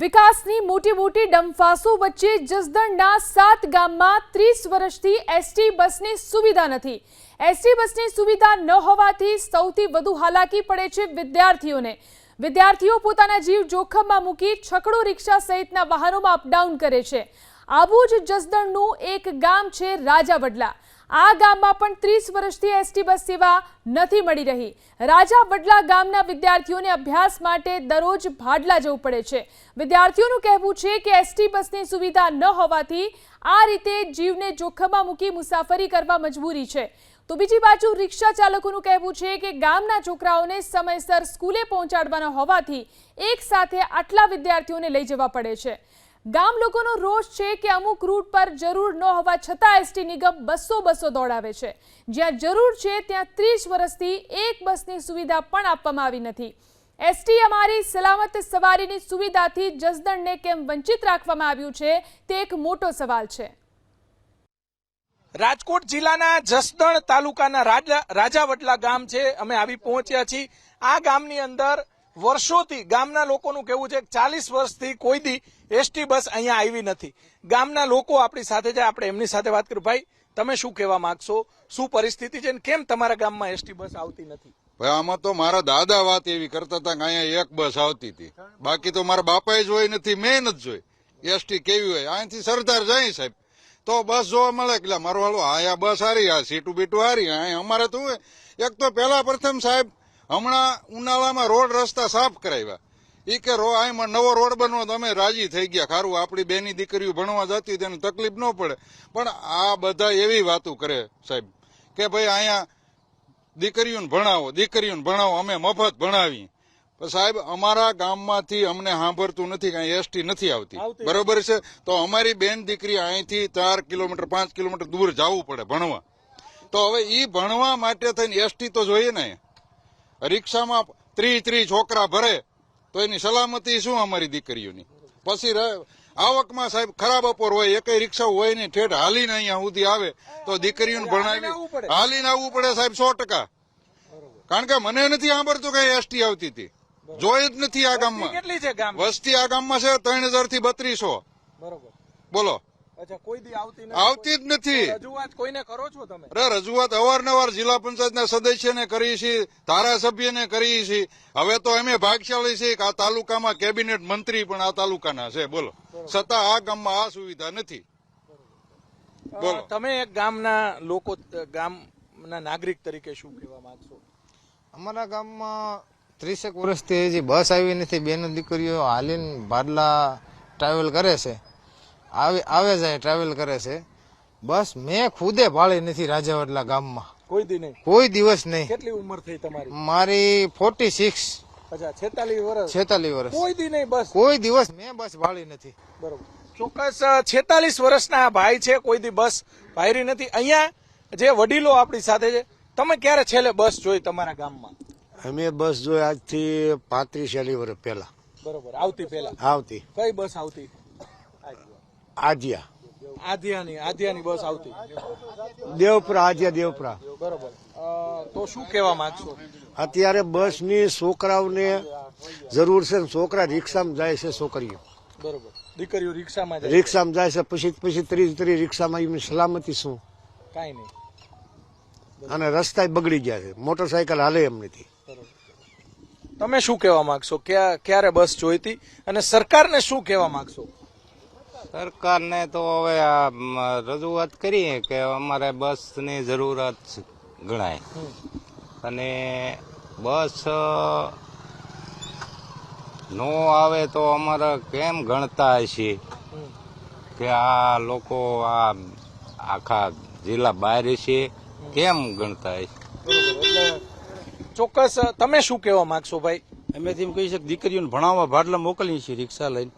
વિકાસની મોટી મોટી ડંફાસો વચ્ચે જસદણના સાત ગામમાં ત્રીસ વર્ષથી એસટી બસની સુવિધા નથી. એસટી બસની સુવિધા ન હોવાથી સૌથી વધુ હાલાકી પડે છે વિદ્યાર્થીઓને. વિદ્યાર્થીઓ પોતાના જીવ જોખમમાં મૂકી છકડો રિક્ષા સહિતના વાહનોમાં અપડાઉન કરે છે. આવું જ જસદણનું એક ગામ છે રાજાવડલા. આ ગામમાં પણ ત્રીસ વર્ષથી એસટી બસ સેવા નથી મળી રહી. રાજા વડલા ગામના વિદ્યાર્થીઓને અભ્યાસ માટે દરરોજ ભાડલા જવું પડે છે. વિદ્યાર્થીઓનું કહેવું છે કે એસટી બસની સુવિધા ન હોવાથી આ રીતે જીવને જોખમમાં મૂકી મુસાફરી કરવા મજબૂરી છે. તો બીજી બાજુ રિક્ષા ચાલકોનું કહેવું છે કે ગામના છોકરાઓને સમયસર સ્કૂલે પહોંચાડવાના હોવાથી એક સાથે આટલા વિદ્યાર્થીઓને લઈ જવા પડે છે. ગામ લોકોનો રોષ છે કે અમુક રૂટ પર જરૂર ન હોવા છતાં એસટી નિગમ બસો બસો દોડાવે છે. જ્યાં જરૂર છે ત્યાં ત્રીસ વર્ષથી એક બસની સુવિધા પણ આપવામાં આવી નથી. એસટી અમારી સલામત સવારીની સુવિધાથી જસદણને કેમ વંચિત રાખવામાં આવ્યું છે તે એક મોટો સવાલ છે. રાજકોટ જિલ્લાના જસદણ તાલુકાના રાજા રાજાવડલા ગામ છે. અમે આવી પહોંચ્યા છીએ. આ ગામની અંદર વર્ષોથી ગામના લોકોનું કહેવું છે કે ચાલીસ વર્ષથી કોઈ દી એસટી બસ અહીંયા આવી નથી. ગામના લોકો આપણી સાથે છે, આપણે એમની સાથે વાત કરી ભાઈ, તમે શું કહેવા માંગશો? શું પરિસ્થિતિ છે કેમ તમારા ગામમાં એસટી બસ આવતી નથી? ભાઈ, આમાં તો મારા દાદા વાત એવી કરતા હતા કે અહીંયા એક બસ આવતી હતી. બાકી તો મારા બાપાએ જોઈ નથી મેં નથી જોઈ એસટી કેવી હોય? અહીંથી સરદાર જાય સાહેબ. તો બસ જોવા મળે એટલે મારો હાલો આયા બસ હારી, આ સીટું બીટું હારી અમારે તો એક તો પેલા પ્રથમ સાહેબ હમણાં ઉનાળામાં રોડ રસ્તા સાફ કરાવ્યા. એ કે રો આમાં નવો રોડ બનવો તો અમે રાજી થઈ ગયા. ખારું આપણી બેની દીકરીઓ ભણવા જતી તેને તકલીફ ન પડે. પણ આ બધા એવી વાતો કરે સાહેબ કે ભાઈ અહીંયા દીકરીઓને ભણાવો દીકરીઓને ભણાવો અમે મફત ભણાવી સાહેબ અમારા ગામમાંથી અમને સાંભળતું નથી કે અહીં એસટી નથી આવતી. આવતી. બરોબર છે? તો અમારી બેન દીકરી અહીંથી ચાર કિલોમીટર પાંચ કિલોમીટર દૂર જવું પડે ભણવા. તો હવે એ ભણવા માટે થઈને એસટી તો જોઈએ ને રિક્ષામાં ત્રી ત્રી છોકરા ભરે તો એની સલામતી શું અમારી દીકરીઓની? પછી આવકમાં સાહેબ ખરાબ અપોર હોય એકય રિક્ષા હોય નહીં ઠેઠ હાલીને અહીંયા સુધી આવે તો દીકરીઓને ભણાવી. હાલીને આવવું પડે. સાહેબ સો ટકા. કારણ કે મને નથી સાંભળતું કે એસટી આવતી હતી. જોઈ જ નથી આ ગામમાં. કેટલી છે વસ્તી આ ગામમાં છે ત્રણ હજારથી બત્રીસો. બરોબર. બોલો. આવતી જ નથી. રજૂઆત કોઈને કરો છો તમે? અરે રજૂઆત અવારનવાર જિલ્લા પંચાયતના સદસ્યને કરી છે ધારાસભ્યને કરીએ છીએ. હવે તો અમે ભાગશાળી છીએ કે આ તાલુકામાં કેબિનેટ મંત્રી પણ આ તાલુકાના છે. બોલો. છતાં આ ગામમાં આ સુવિધા નથી. બોલો. તમે એક ગામના લોકો ગામના નાગરિક તરીકે શું કહેવા માંગશો? અમારા ગામમાં ત્રીસેક વર્ષથી હજી બસ આવી નથી. બેનો દીકરીઓ હાલીન ભાડલા ટ્રાવેલ કરે છે. આવે આવે જાય ટ્રાવેલ કરે છે. બસ મેં ખુદે ભાળી નથી રાજાવડલા ગામમાં. કોઈ દી નહીં. કોઈ દિવસ નહીં. કેટલી ઉંમર થઈ તમારી? મારી ફોર્ટી સિક્સ છેતાલીસ વર્ષ? છેતાલીસ વર્ષ. કોઈ દી નહીં બસ. કોઈ દિવસ મેં બસ ભાળી નથી. બરોબર. ચોક્કસ છેતાલીસ વર્ષના ભાઈ છે કોઈ દી બસ ભાયરી નથી. અહીંયા જે વડીલો આપણી સાથે છે તમે ક્યારે છેલ્લે બસ જોઈ તમારા ગામમાં? અમે બસ જોઈ આજથી પાંત્રીસ ચાલીસ વર્ષ પહેલા. બરોબર આવતી પહેલા. આવતી. કઈ બસ આવતી? આજિયા આધ્યાની આદિયાની બસ આવતી. દેવપરા આજિયા દેવપરા. બરોબર. તો શું કહેવા માંગશો? અત્યારે બસની છોકરાઓને જરૂર છે ને છોકરા રિક્ષામાં જાય છે છોકરીઓ. બરોબર. દીકરીઓ રિક્ષામાં જાય રિક્ષામાં જાય છે પછી પછી ત્રીસ ત્રીસ રિક્ષામાં એમની સલામતી શું? કાંઈ નહીં. અને રસ્તા બગડી ગયા છે. મોટરસાયકલ હાલે એમ નથી. તમે શું કહેવા માંગશો? ક્યાં ક્યારે બસ જોઈતી? અને સરકારને શું કહેવા માંગશો? સરકારને તો હવે આ રજૂઆત કરીએ કે અમારે બસની જરૂરત ગણાય. અને બસ નો આવે તો અમારે કેમ ગણતા હશે? કે આ લોકો આ આખા જિલ્લા બહાર છે કેમ ગણતા હશે? ચોક્કસ તમે શું કહેવા માંગશો ભાઈ? અમે તેમ કહી શકીએ દીકરીઓને ભણાવવા ભાડલા મોકલીએ છીએ રિક્ષા લઈને.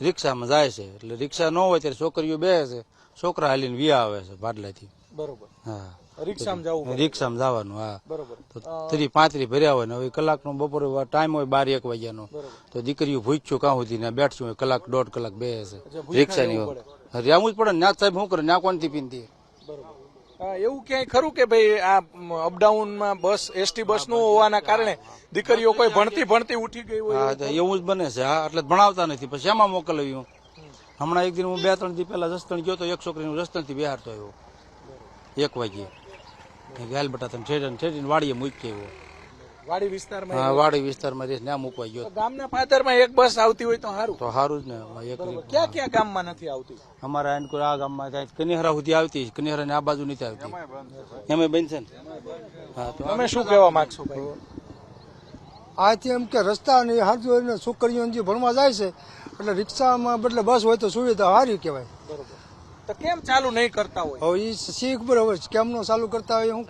રિક્ષામાં જાય છે. એટલે રિક્ષા ન હોય ત્યારે છોકરીઓ બે છે. છોકરા હાલીને વ્યા આવે છે ભાડલાથી બરોબર. હા. રિક્ષામાં જવું રિક્ષામાં જવાનું હા. બરોબર. તો ત્રી પાંત્રી ભર્યા હોય ને હવે કલાકનો બપોર ટાઈમ હોય બાર એક વાગ્યાનો. તો દીકરીઓ ભૂચ્યું કાં સુધી ને બેઠશું કલાક દોઢ કલાક બેસે ભૂખ્યા રિક્ષાની રહેવું રહેવું જ પડે ને ત્યાં સાહેબ શું કરે? ત્યાં કોણથી પીનતી બરોબર. એવું ક્યાંય ખરું કે ભાઈ આ અપડાઉનમાં બસ એસટી બસનું હોવાના કારણે દીકરીઓ કોઈ ભણતી ભણતી ઉઠી ગઈ હોય તો એવું જ બને છે. હા એટલે ભણાવતા નથી. પછી એમાં મોકલવ્યું હમણાં એક દિન હું બે ત્રણ દી પહેલા જસદણ ગયો તો એક છોકરીને જસદણથી બિહારતો આવ્યો એક વાગ્યે. ગાલ બટા તમે ઠેરીને ઠેરીને વાડીએ મૂકી આવ્યો. વાડી વિસ્તારમાં હા વાડી વિસ્તારમાં રહીશ ત્યાં મૂકવા ગયો ગામના પાતરમાં એક બસ આવતી હોય તો સારું તો સારું જ ને એક ક્યાં ક્યાં ગામમાં નથી આવતી? અમારા એન્ડ આ ગામમાં ત્યાં કનિહરા સુધી આવતી કનિહરા ને આ બાજુ નથી આવતી. એમાં બનશે ને? હા તો અમે શું કહેવા માંગશો ભાઈ? આથી એમ કે રસ્તા ને હાજુ એને છોકરીઓ જે ભણવા જાય છે એટલે રિક્ષામાં બદલે બસ હોય તો સુવિધા સારી કહેવાય. તો કેમ ચાલુ નહીં કરતા હોય? હવે એ શી ખબર હવે કેમનો ચાલુ કરતા હોય હું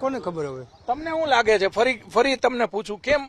કોને ખબર હવે? તમને શું લાગે છે? ફરી ફરી તમને પૂછું કેમ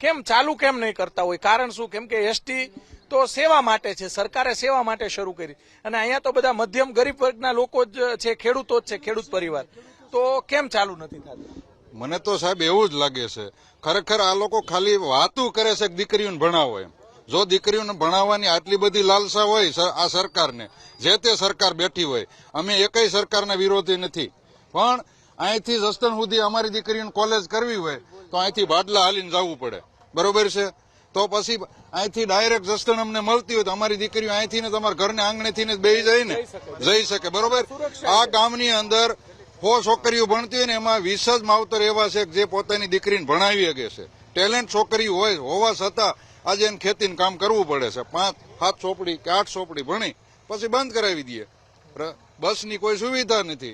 કેમ ચાલુ કેમ નહીં કરતા હોય? કારણ શું? કેમ કે એસટી તો સેવા માટે છે સરકારે સેવા માટે શરૂ કરી. અને અહીંયા તો બધા મધ્યમ ગરીબ વર્ગના લોકો જ છે ખેડૂતો જ છે ખેડૂત પરિવાર. તો કેમ ચાલુ નથી થતું? મને તો સાહેબ એવું જ લાગે છે. ખરેખર આ લોકો ખાલી વાતું કરે છે દીકરીઓને ભણાવો એમ. જો દીકરીઓને ભણાવવાની આટલી બધી લાલસા હોય આ સરકારને જે તે સરકાર બેઠી હોય અમે એકય સરકારના વિરોધી નથી. પણ અહીંથી જસ્તન સુધી અમારી દીકરીઓને કોલેજ કરવી હોય તો અહીંથી બાટલા હાલીને જવું પડે. બરોબર છે? તો પછી અહીંથી ડાયરેક્ટ જસ્તન અમને મળતી હોય તો અમારી દીકરીઓ અહીંથી ને તમારા ઘરને આંગણેથી ને બેસી જાય ને. જઈ શકે. બરોબર? આ ગામની અંદર સો છોકરીઓ ભણતી હોય ને એમાં વીસ જ માવતર એવા છે કે જે પોતાની દીકરીને ભણાવી શકે છે. ટેલેન્ટ છોકરી હોય હોવા છતાં આજે એને ખેતીનું કામ કરવું પડે છે. પાંચ, સાત ચોપડી કે આઠ ચોપડી ભણી, પછી બંધ કરાવી દઈએ. બસની કોઈ સુવિધા નથી.